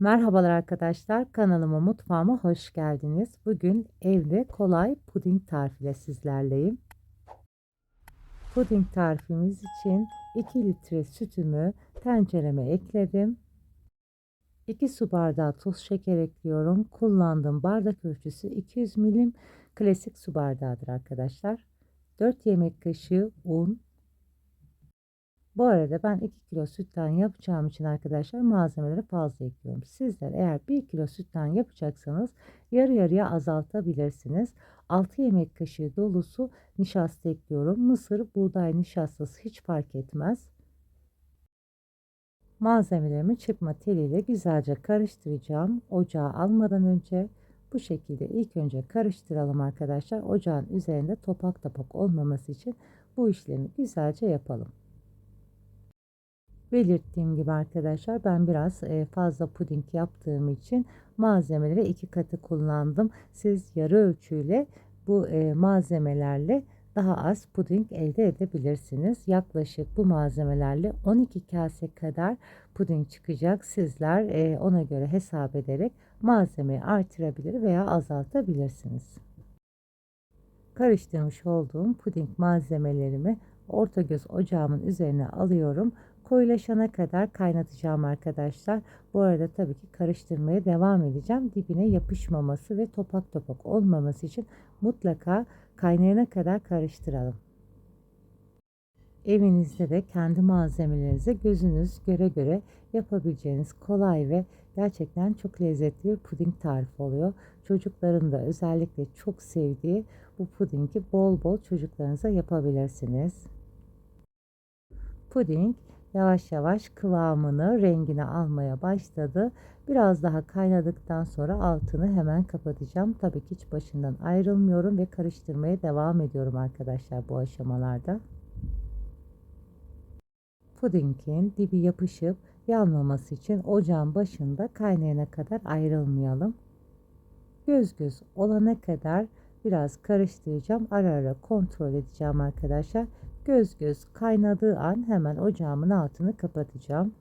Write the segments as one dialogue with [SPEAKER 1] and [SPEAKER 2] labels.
[SPEAKER 1] Merhabalar arkadaşlar, kanalıma mutfağıma hoş geldiniz. Bugün evde kolay puding tarifiyle sizlerleyim. Puding tarifimiz için 2 litre sütümü tencereme ekledim. 2 su bardağı toz şeker ekliyorum. Kullandığım bardak ölçüsü 200 milim klasik su bardağıdır arkadaşlar. 4 yemek kaşığı un, bu arada ben 2 kilo sütten yapacağım için arkadaşlar malzemeleri fazla ekliyorum. Sizler eğer 1 kilo sütten yapacaksanız yarı yarıya azaltabilirsiniz. 6 yemek kaşığı dolusu nişasta ekliyorum. Mısır, buğday nişastası hiç fark etmez. Malzemelerimi çırpma teliyle güzelce karıştıracağım. Ocağa almadan önce bu şekilde ilk önce karıştıralım arkadaşlar. Ocağın üzerinde topak topak olmaması için bu işlemi güzelce yapalım. Belirttiğim gibi arkadaşlar ben biraz fazla puding yaptığım için malzemeleri iki katı kullandım. Siz yarı ölçüyle bu malzemelerle daha az puding elde edebilirsiniz. Yaklaşık bu malzemelerle 12 kase kadar puding çıkacak. Sizler ona göre hesap ederek malzemeyi artırabilir veya azaltabilirsiniz. Karıştırmış olduğum puding malzemelerimi orta göz ocağımın üzerine alıyorum koyulaşana kadar kaynatacağım arkadaşlar. Bu arada tabii ki karıştırmaya devam edeceğim. Dibine yapışmaması ve topak topak olmaması için mutlaka kaynayana kadar karıştıralım. Evinizde de kendi malzemelerinizi gözünüz göre göre yapabileceğiniz kolay ve gerçekten çok lezzetli bir puding tarifi oluyor. Çocukların da özellikle çok sevdiği bu pudingi bol bol çocuklarınıza yapabilirsiniz. Puding yavaş yavaş kıvamını, rengini almaya başladı. Biraz daha kaynadıktan sonra altını hemen kapatacağım. Tabii ki hiç başından ayrılmıyorum ve karıştırmaya devam ediyorum arkadaşlar bu aşamalarda. Pudingin dibi yapışıp yanmaması için ocağın başında kaynayana kadar ayrılmayalım. Göz göz olana kadar biraz karıştıracağım. Ara ara kontrol edeceğim arkadaşlar. Göz göz kaynadığı an hemen ocağımın altını kapatacağım.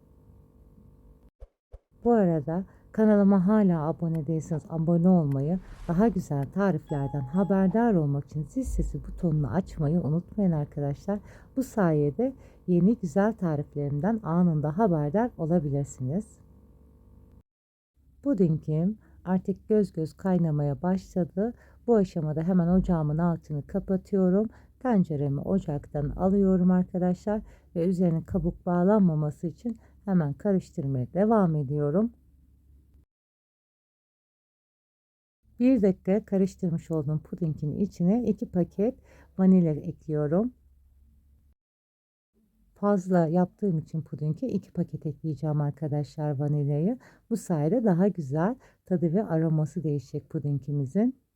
[SPEAKER 1] Bu arada kanalıma hala abone değilseniz abone olmayı, daha güzel tariflerden haberdar olmak için zil sesi butonunu açmayı unutmayın arkadaşlar. Bu sayede yeni güzel tariflerimden anında haberdar olabilirsiniz. Pudingim artık göz göz kaynamaya başladı. Bu aşamada hemen ocağımın altını kapatıyorum Tenceremi ocaktan alıyorum arkadaşlar ve üzerine kabuk bağlanmaması için hemen karıştırmaya devam ediyorum. Bir dakika karıştırmış olduğum pudingin içine iki paket vanilya ekliyorum. Fazla yaptığım için pudingi iki paket ekleyeceğim arkadaşlar vanilyayı. Bu sayede daha güzel tadı ve aroması değişecek pudingimizin.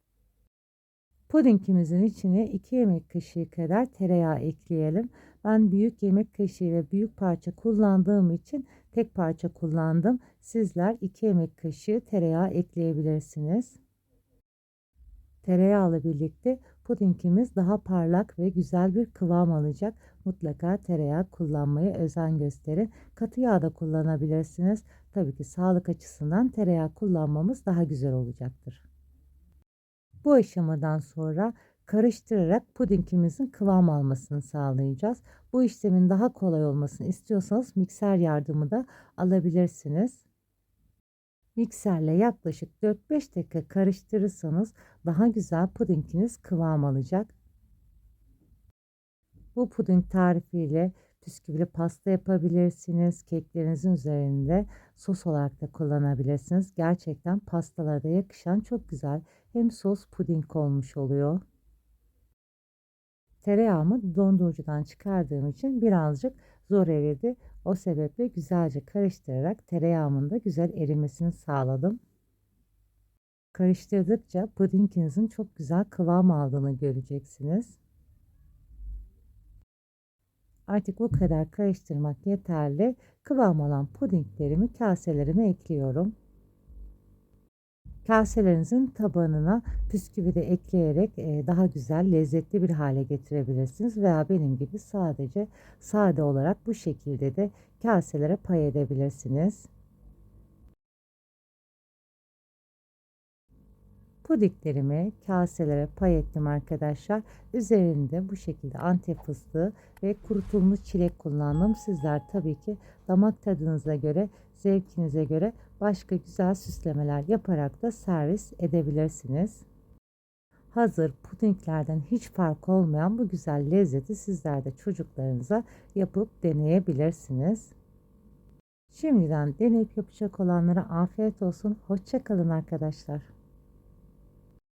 [SPEAKER 1] Pudingimizin içine 2 yemek kaşığı kadar tereyağı ekleyelim. Ben büyük yemek kaşığı ve büyük parça kullandığım için tek parça kullandım. Sizler 2 yemek kaşığı tereyağı ekleyebilirsiniz. Tereyağla birlikte pudingimiz daha parlak ve güzel bir kıvam alacak. Mutlaka tereyağı kullanmaya özen gösterin. Katı yağ da kullanabilirsiniz. Tabii ki sağlık açısından tereyağı kullanmamız daha güzel olacaktır. Bu aşamadan sonra karıştırarak pudingimizin kıvam almasını sağlayacağız. Bu işlemin daha kolay olmasını istiyorsanız mikser yardımı da alabilirsiniz. Mikserle yaklaşık 4-5 dakika karıştırırsanız daha güzel pudinginiz kıvam alacak. Bu puding tarifiyle bisküvili pasta yapabilirsiniz. Keklerinizin üzerinde sos olarak da kullanabilirsiniz. Gerçekten pastalarda yakışan çok güzel hem sos puding olmuş oluyor. Tereyağımı dondurucudan çıkardığım için birazcık zor eridi. O sebeple güzelce karıştırarak tereyağımın da güzel erimesini sağladım. Karıştırdıkça pudinginizin çok güzel kıvam aldığını göreceksiniz. Artık bu kadar karıştırmak yeterli. Kıvam alan pudinglerimi kaselerime ekliyorum. Kaselerinizin tabanına bisküvi de ekleyerek daha güzel, lezzetli bir hale getirebilirsiniz. Veya benim gibi sadece sade olarak bu şekilde de kaselere pay edebilirsiniz. Pudinglerimi kaselere pay ettim arkadaşlar. Üzerinde bu şekilde antep fıstığı ve kurutulmuş çilek kullandım. Sizler tabii ki damak tadınıza göre, zevkinize göre başka güzel süslemeler yaparak da servis edebilirsiniz. Hazır pudinglerden hiç fark olmayan bu güzel lezzeti sizler de çocuklarınıza yapıp deneyebilirsiniz. Şimdiden deneyip yapacak olanlara afiyet olsun. Hoşçakalın arkadaşlar.